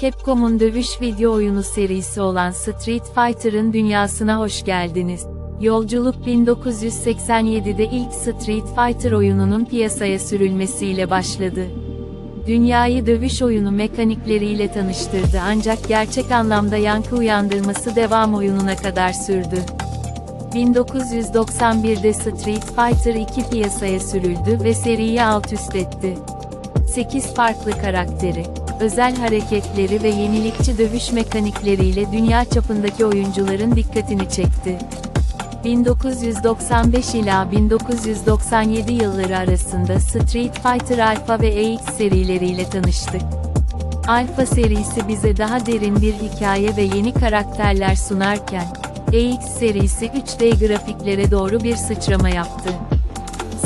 Capcom'un dövüş video oyunu serisi olan Street Fighter'ın dünyasına hoş geldiniz. Yolculuk 1987'de ilk Street Fighter oyununun piyasaya sürülmesiyle başladı. Dünyayı dövüş oyunu mekanikleriyle tanıştırdı ancak gerçek anlamda yankı uyandırması devam oyununa kadar sürdü. 1991'de Street Fighter 2 piyasaya sürüldü ve seriyi alt üst etti. 8 farklı karakteri, özel hareketleri ve yenilikçi dövüş mekanikleriyle dünya çapındaki oyuncuların dikkatini çekti. 1995 ila 1997 yılları arasında Street Fighter Alpha ve EX serileriyle tanıştık. Alpha serisi bize daha derin bir hikaye ve yeni karakterler sunarken, EX serisi 3D grafiklere doğru bir sıçrama yaptı.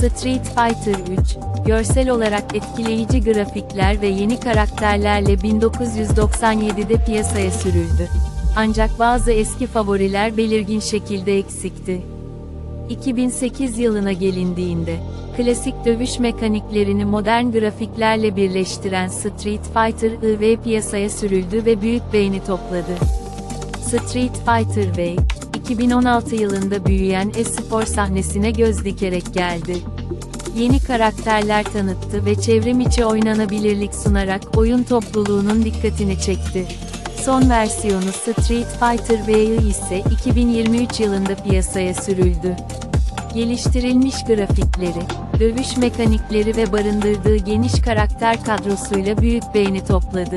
Street Fighter 3, görsel olarak etkileyici grafikler ve yeni karakterlerle 1997'de piyasaya sürüldü. Ancak bazı eski favoriler belirgin şekilde eksikti. 2008 yılına gelindiğinde, klasik dövüş mekaniklerini modern grafiklerle birleştiren Street Fighter IV piyasaya sürüldü ve büyük beğeni topladı. Street Fighter V, 2016 yılında büyüyen e-spor sahnesine göz dikerek geldi. Yeni karakterler tanıttı ve çevrim içi oynanabilirlik sunarak oyun topluluğunun dikkatini çekti. Son versiyonu Street Fighter V ise 2023 yılında piyasaya sürüldü. Geliştirilmiş grafikleri, dövüş mekanikleri ve barındırdığı geniş karakter kadrosuyla büyük beğeni topladı.